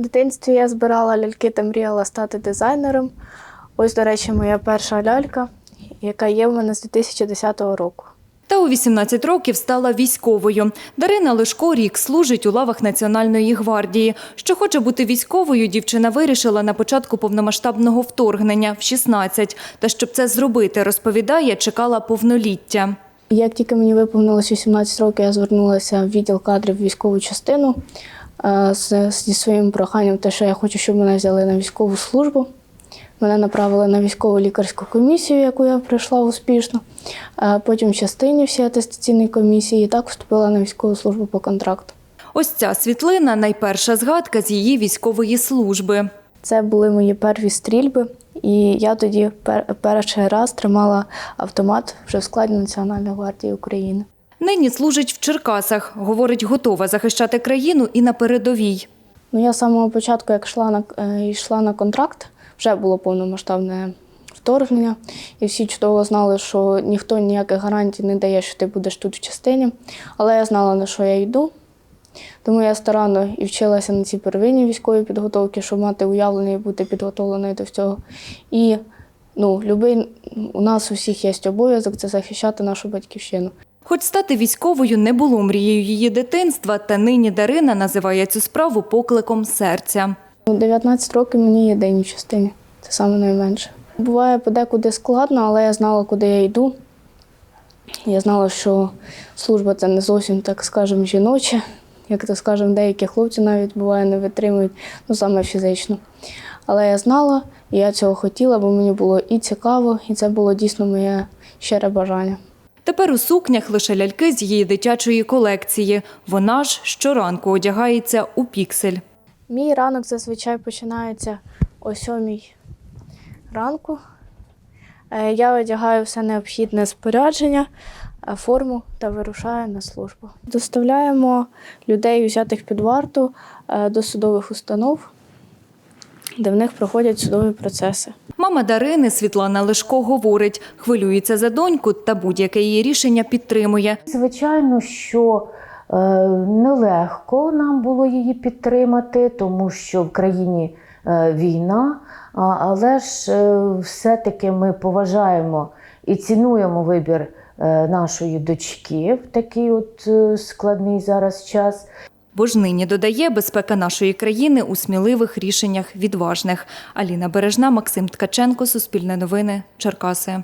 В дитинстві я збирала ляльки та мріяла стати дизайнером. Ось, до речі, моя перша лялька, яка є в мене з 2010 року. Та у 18 років стала військовою. Дарина Лешко рік служить у лавах Національної гвардії. Що хоче бути військовою, дівчина вирішила на початку повномасштабного вторгнення в 16. Та щоб це зробити, розповідає, чекала повноліття. Як тільки мені виповнилось 18 років, я звернулася в відділ кадрів військову частину з- зі своїм проханням, те, що я хочу, щоб мене взяли на військову службу. Мене направили на військову лікарську комісію, яку я пройшла успішно. Е, Потім в частині всі атестаційні комісії і так вступила на військову службу по контракту. Ось ця світлина найперша згадка з її військової служби. Це були мої перві стрільби, і я тоді пер- перший раз тримала автомат вже в складі Національної гвардії України. Нині служить в Черкасах. Говорить, готова захищати країну і на передовій. Ну, я з самого початку, як йшла на, е, йшла на контракт, вже було повномасштабне вторгнення, і всі чудово знали, що ніхто ніяких гарантій не дає, що ти будеш тут в частині. Але я знала, на що я йду. Тому я старанно і вчилася на цій первинній військовій підготовці, щоб мати уявлення і бути підготовленою до всього. І ну, любий, у нас у всіх є обов'язок це захищати нашу батьківщину. Хоч стати військовою не було мрією її дитинства, та нині Дарина називає цю справу покликом серця. У 19 років мені є день в частині. Це саме найменше. Буває подекуди складно, але я знала, куди я йду. Я знала, що служба це не зовсім, так скажемо, жіноче. Як то скажемо, деякі хлопці навіть буває не витримують, ну саме фізично. Але я знала, і я цього хотіла, бо мені було і цікаво, і це було дійсно моє щире бажання. Тепер у сукнях лише ляльки з її дитячої колекції. Вона ж щоранку одягається у піксель. Мій ранок зазвичай починається о сьомій ранку. Е, Я одягаю все необхідне спорядження, е, форму та вирушаю на службу. Доставляємо людей, взятих під варту е, до судових установ, де в них проходять судові процеси. Мама Дарини Світлана Лешко говорить, хвилюється за доньку та будь-яке її рішення підтримує. Звичайно, що е, нелегко нам було її підтримати, тому що в країні е, війна, але ж е, все-таки ми поважаємо і цінуємо вибір нашої дочки в такий от складний зараз час. Бо ж нині додає безпека нашої країни у сміливих рішеннях відважних. Аліна Бережна, Максим Ткаченко, Суспільне новини, Черкаси.